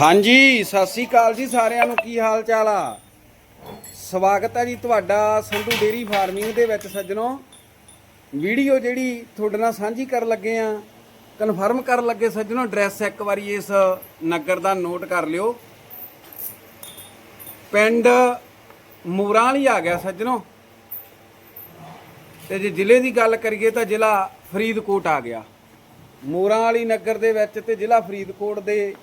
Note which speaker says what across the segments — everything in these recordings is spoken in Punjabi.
Speaker 1: ਹਾਂਜੀ, ਸਤਿ ਸ੍ਰੀ ਅਕਾਲ ਜੀ ਸਾਰਿਆਂ ਨੂੰ। ਕੀ ਹਾਲ ਚਾਲ ਆ? ਸਵਾਗਤ ਹੈ ਜੀ ਤੁਹਾਡਾ ਸੰਧੂ ਡੇਰੀ ਫਾਰਮਿੰਗ ਦੇ ਵਿੱਚ ਸੱਜਣੋ। ਵੀਡੀਓ ਜਿਹੜੀ ਤੁਹਾਡੇ ਨਾਲ ਸਾਂਝੀ ਕਰਨ ਲੱਗੇ ਆ ਕਨਫਰਮ ਕਰਨ ਲੱਗੇ ਸੱਜਣੋ ਐਡਰੈਸ ਇੱਕ ਵਾਰੀ ਇਸ ਨਗਰ ਦਾ ਨੋਟ ਕਰ ਲਿਓ। ਪਿੰਡ ਮੂਰਾਂ ਵਾਲੀ ਆ ਗਿਆ ਸੱਜਣੋ। ਤੇ ਜੇ ਜ਼ਿਲ੍ਹੇ ਦੀ ਗੱਲ ਕਰੀਏ ਤਾਂ ਜ਼ਿਲ੍ਹਾ ਫਰੀਦਕੋਟ ਆ ਗਿਆ। ਮੂਰਾਂ ਵਾਲੀ ਨਗਰ ਦੇ ਵਿੱਚ ਤੇ ਜ਼ਿਲ੍ਹਾ ਫਰੀਦਕੋਟ ਦੇ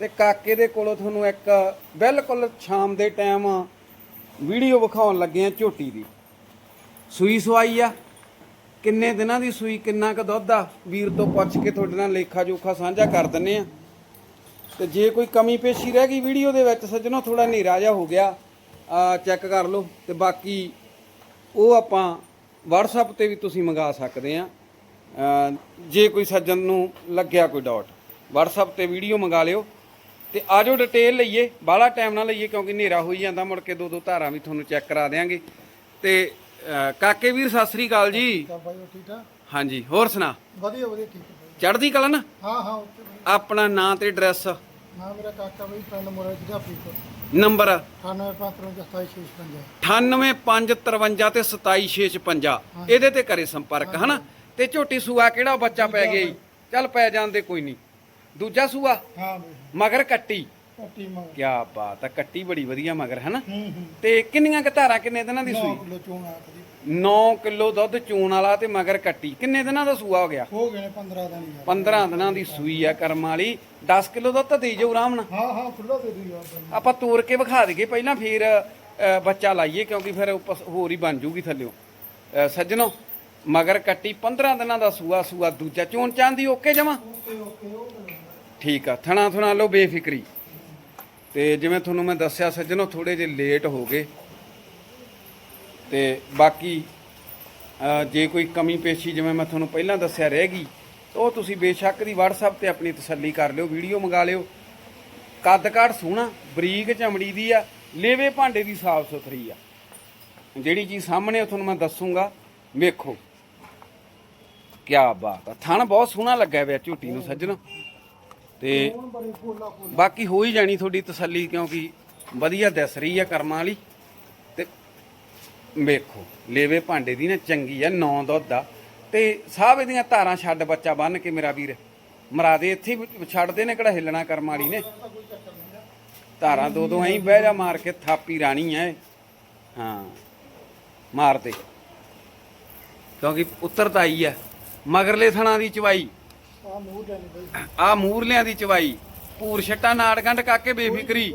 Speaker 1: ਤੇ ਕਾਕੇ ਦੇ ਕੋਲੋਂ ਤੁਹਾਨੂੰ ਇੱਕ ਬਿਲਕੁਲ ਸ਼ਾਮ ਦੇ ਟਾਈਮ ਵੀਡੀਓ ਵਿਖਾਉਣ ਲੱਗੇ ਆ ਝੋਟੀ ਦੀ। ਸੂਈ ਸਵਾਈ ਆ। ਕਿੰਨੇ ਦਿਨਾਂ ਦੀ ਸੂਈ, ਕਿੰਨਾ ਕੁ ਦੁੱਧ ਆ? ਵੀਰ ਤੋਂ ਪੁੱਛ ਕੇ ਤੁਹਾਡੇ ਨਾਲ ਲੇਖਾ ਜੋਖਾ ਸਾਂਝਾ ਕਰ ਦਿੰਨੇ ਆ। ਤੇ ਜੇ ਕੋਈ ਕਮੀ ਪੇਸ਼ੀ ਰਹਿ ਗਈ ਵੀਡੀਓ ਦੇ ਵਿੱਚ, ਸੱਜਣੋ ਥੋੜਾ ਹਨੇਰਾ ਜਿਹਾ ਹੋ ਗਿਆ, ਆ ਚੈੱਕ ਕਰ ਲਓ। ਤੇ ਬਾਕੀ ਉਹ ਆਪਾਂ WhatsApp ਤੇ ਵੀ ਤੁਸੀਂ ਮੰਗਾ ਸਕਦੇ ਆ। ਜੇ ਕੋਈ ਸੱਜਣ ਨੂੰ ਲੱਗਿਆ ਕੋਈ ਡਾਊਟ WhatsApp ਤੇ ਵੀਡੀਓ ਮੰਗਾ ਲਿਓ। ਤੇ ਆਜੋ ਡਿਟੇਲ ਲਈਏ ਬਾਹਲਾ ਟਾਈਮ ਨਾ ਲਈਏ ਕਿਉਂਕਿ ਹਨੇਰਾ ਹੋਈ ਜਾਂਦਾ ਮੁੜ ਕੇ ਦੋ ਦੋ ਧਾਰਾਂ ਵੀ ਤੁਹਾਨੂੰ ਚੈੱਕ ਕਰਾ ਦੇਾਂਗੇ ਤੇ ਅ, ਕਾਕੇ ਵੀਰ ਸਤਿ ਸ੍ਰੀ ਅਕਾਲ ਜੀ।
Speaker 2: ਤਾਂ ਬਾਈ ਉਹ ਠੀਕ ਆ
Speaker 1: ਹਾਂਜੀ ਹੋਰ ਸੁਣਾ?
Speaker 2: ਵਧੀਆ ਵਧੀਆ ਠੀਕ
Speaker 1: ਚੜ੍ਹਦੀ ਕਲਾ ਨਾ?
Speaker 2: ਹਾਂ ਹਾਂ ਓਕੇ
Speaker 1: ਆਪਣਾ ਨਾਂ ਤੇ ਐਡਰੈਸ
Speaker 2: ਨਾ ਮੇਰਾ ਕਾਕਾ ਬਾਈ ਪਿੰਡ ਮੋਰਾ ਜ਼ਿਲ੍ਹਾ ਫਰੀਦਕੋਟ।
Speaker 1: ਨੰਬਰ
Speaker 2: 9853
Speaker 1: 98553 ਤੇ 27655 ਇਹਦੇ ਤੇ ਕਰੇ ਸੰਪਰਕ ਹਨਾ? ਤੇ ਝੋਟੀ ਸੂਆ ਕਿਹੜਾ ਬੱਚਾ ਪੈ ਗਿਆ ਜੀ? ਚੱਲ ਪੈ ਜਾਂਦੇ ਕੋਈ ਨਹੀਂ ਦੂਜਾ ਸੂਆ?
Speaker 2: ਹਾਂ ਬਾਈ।
Speaker 1: ਮਗਰ ਕੱਟੀ।
Speaker 2: ਕੱਟੀ ਮਾ
Speaker 1: ਕੀ ਬਾਤ ਆ ਕੱਟੀ ਬੜੀ ਵਧੀਆ ਮਗਰ
Speaker 2: ਹੂੰ ਹੂੰ।
Speaker 1: ਤੇ ਕਿੰਨੀਆਂ ਕੁ ਧਾਰਾਂ ਕਿੰਨੇ ਦਿਨਾਂ ਦੀ
Speaker 2: 9
Speaker 1: ਸੂਈ?
Speaker 2: ਕਿਲੋ ਚੋਣ ਆ ਕਦੀ
Speaker 1: 9 ਕਿਲੋ ਦੁੱਧ ਚੂਣ ਵਾਲਾ ਤੇ ਮਗਰ ਕੱਟੀ। ਕਿੰਨੇ ਦਿਨਾਂ ਦਾ ਸੂਆ ਹੋ ਗਿਆ?
Speaker 2: ਹੋ ਗਏ ਨੇ 15 ਦਿਨ ਯਾਰ
Speaker 1: 15 ਦਿਨਾਂ ਦੀ ਸੂਈ ਆ ਕਰਮ ਵਾਲੀ। 10 ਕਿਲੋ ਦੁੱਧ ਤਾਂ ਦੇ ਜਾਊ ਆਰਾਮ ਨਾਲ।
Speaker 2: ਹਾਂ ਹਾਂ ਖੁੱਲਾ ਦੇ ਦਿਓ ਯਾਰ
Speaker 1: ਆਪਾਂ ਤੋੜ ਕੇ ਵਿਖਾ ਦਈਏ ਪਹਿਲਾਂ ਫਿਰ ਅ, ਬੱਚਾ ਲਾਈਏ ਕਿਉਂਕਿ ਫਿਰ ਉਹ ਪਸ- ਹੋਰ ਹੀ ਬਣ ਜੂਗੀ ਥੱਲਿਓ। ਅ, ਸੱਜਣੋ ਮਗਰ ਕੱਟੀ 15 ਦਿਨਾਂ ਦਾ ਸੂਆ ਸੂਆ ਦੂਜਾ। ਚੋਣ ਚਾਂਦੀ ਓਕੇ ਜਮਾ?
Speaker 2: Okay okay okay.
Speaker 1: ਠੀਕ ਆ, ਥਣਾ ਥਣਾ ਲਓ ਬੇਫਿਕਰੀ। ਤੇ ਜਿਵੇਂ ਤੁਹਾਨੂੰ ਮੈਂ ਦੱਸਿਆ, ਸੱਜਣੋ ਥੋੜੇ ਜਿਹੇ ਲੇਟ ਹੋ ਗਏ। ਤੇ ਬਾਕੀ ਜੇ ਕੋਈ ਕਮੀ ਪੇਸ਼ੀ ਜਿਵੇਂ ਮੈਂ ਤੁਹਾਨੂੰ ਪਹਿਲਾਂ ਦੱਸਿਆ ਰਹਿ ਗਈ, ਤਾਂ ਉਹ ਤੁਸੀਂ ਬੇਸ਼ੱਕ ਦੀ WhatsApp ਤੇ ਆਪਣੀ ਤਸੱਲੀ ਕਰ ਲਿਓ, ਵੀਡੀਓ ਮੰਗਾ ਲਿਓ। ਕੱਦ ਕਾਠ ਸੋਹਣਾ, ਬਰੀਕ ਚਮੜੀ ਦੀ ਆ, ਲੇਵੇ ਭਾਂਡੇ ਦੀ ਸਾਫ਼ ਸੁਥਰੀ ਆ। ਜਿਹੜੀ ਚੀਜ਼ ਸਾਹਮਣੇ ਆ, ਤੁਹਾਨੂੰ ਮੈਂ ਦੱਸੂਗਾ, ਵੇਖੋ। ਕੀ ਬਾਤ ਆ, ਥਣ ਬਹੁਤ ਸੋਹਣਾ ਲੱਗਿਆ ਪਿਆ ਝੂਟੀ ਨੂੰ, ਸੱਜਣਾ। ਤੇ ਬਾਕੀ ਹੋ ਹੀ ਜਾਣੀ ਤੁਹਾਡੀ ਤਸੱਲੀ ਕਿਉਂਕਿ ਵਧੀਆ ਦਿਸ ਰਹੀ ਆ ਕਰਮਾਂ ਵਾਲੀ ਤੇ ਵੇਖੋ, ਲੇਵੇ ਭਾਂਡੇ ਦੀ ਨਾ ਚੰਗੀ ਆ, ਨੌ ਦੁੱਧ ਆ। ਤੇ ਸਾਹ ਇਹਦੀਆਂ ਧਾਰਾਂ ਛੱਡ ਬੱਚਾ ਬੰਨ ਕੇ ਮੇਰਾ ਵੀਰ। ਮਰਾ ਦੇ, ਇੱਥੇ ਹੀ ਛੱਡਦੇ ਨੇ ਕਿਹੜਾ ਹਿੱਲਣਾ ਕਰਮਾਂ ਵਾਲੀ ਨੇ। ਧਾਰਾਂ ਦੋ ਦੋ ਐਂ ਬਹਿ ਜਾ ਮਾਰ ਕੇ ਥਾਪੀ ਰਾਣੀ ਐ। ਹਾਂ, ਮਾਰ ਦੇ। ਕਿਉਂਕਿ ਉੱਤਰ ਤਾਂ ਆਈ ਆ। ਮਗਰਲੇ ਥਣਾ ਦੀ ਚਵਾਈ।
Speaker 2: ਆ ਬਾਈ।
Speaker 1: ਆ ਮੂਰਲਿਆਂ ਦੀ ਚਵਾਈ। ਪੂਰ ਛੱਟਾ ਨਾੜਗੰਡ ਕਾਕੇ ਬੇਫਿਕਰੀ।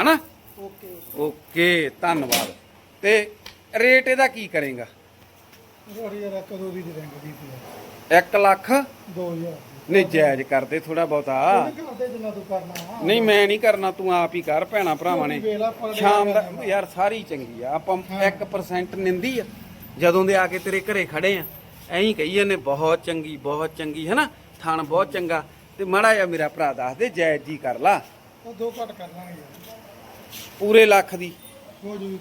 Speaker 1: ਹਨਾ?
Speaker 2: Okay
Speaker 1: okay. ਧੰਨਵਾਦ। ਤੇ ਰੇਟ ਇਹਦਾ ਕੀ ਕਰੇਗਾ?
Speaker 2: ਰੋੜੀ ਯਾਰ ਕਦੋਂ ਦੀ ਦੇ ਦੇਂਗੇ ਦੀ
Speaker 1: 1 ਲੱਖ?
Speaker 2: 2000
Speaker 1: ਨਹੀਂ ਜਾਇਜ਼ ਕਰਦੇ ਥੋੜਾ ਬਹੁਤਾ।
Speaker 2: ਕਰਦੇ ਜਿੰਨਾ ਤੂੰ ਕਰਨਾ
Speaker 1: ਨਹੀਂ ਮੈਂ ਨਹੀਂ ਕਰਨਾ ਤੂੰ ਆਪ ਹੀ ਕਰ ਭੈਣਾ ਭਰਾਵਾਂ ਨੇ। ਸ਼ਾਮ ਦਾ ਯਾਰ ਸਾਰੀ ਚੰਗੀ ਆ। ਆਪਾਂ 1% ਨਿੰਦੀ ਆ। ਜਦੋਂ ਦੇ ਆ ਕੇ ਤੇਰੇ ਘਰੇ ਖੜੇ ਆ। ਐਂ ਹੀ ਕਹੀ ਜਾਂਦੇ ਬਹੁਤ ਚੰਗੀ ਬਹੁਤ ਚੰਗੀ ਹੈ ਨਾ ਥਣ ਬਹੁਤ ਚੰਗਾ। ਤੇ ਮਾੜਾ ਜਿਹਾ ਮੇਰਾ ਭਰਾ ਦੱਸ ਦੇ ਜਾਇਜ਼ ਜੀ ਕਰ ਲਾ।
Speaker 2: ਉਹ ਦੋ ਘੱਟ ਕਰ ਲਾਂਗੇ
Speaker 1: ਪੂਰੇ ਲੱਖ ਦੀ।
Speaker 2: ਹੋ ਜੂ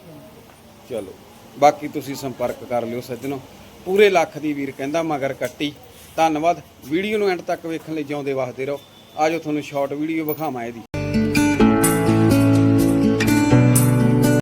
Speaker 1: ਚਲੋ ਬਾਕੀ ਤੁਸੀਂ ਸੰਪਰਕ ਕਰ ਲਿਓ ਸੱਜਣੋ। ਪੂਰੇ ਲੱਖ ਦੀ ਵੀਰ ਕਹਿੰਦਾ ਮਗਰ ਕੱਟੀ। ਧੰਨਵਾਦ। ਵੀਡੀਓ ਨੂੰ ਐਂਡ ਤੱਕ ਵੇਖਣ ਲਈ ਜਿਉਂਦੇ ਵਸਦੇ ਰਹੋ। ਆਜੋ ਤੁਹਾਨੂੰ ਸ਼ਾਰਟ ਵੀਡੀਓ ਵਿਖਾਵਾਂ ਇਹਦੀ।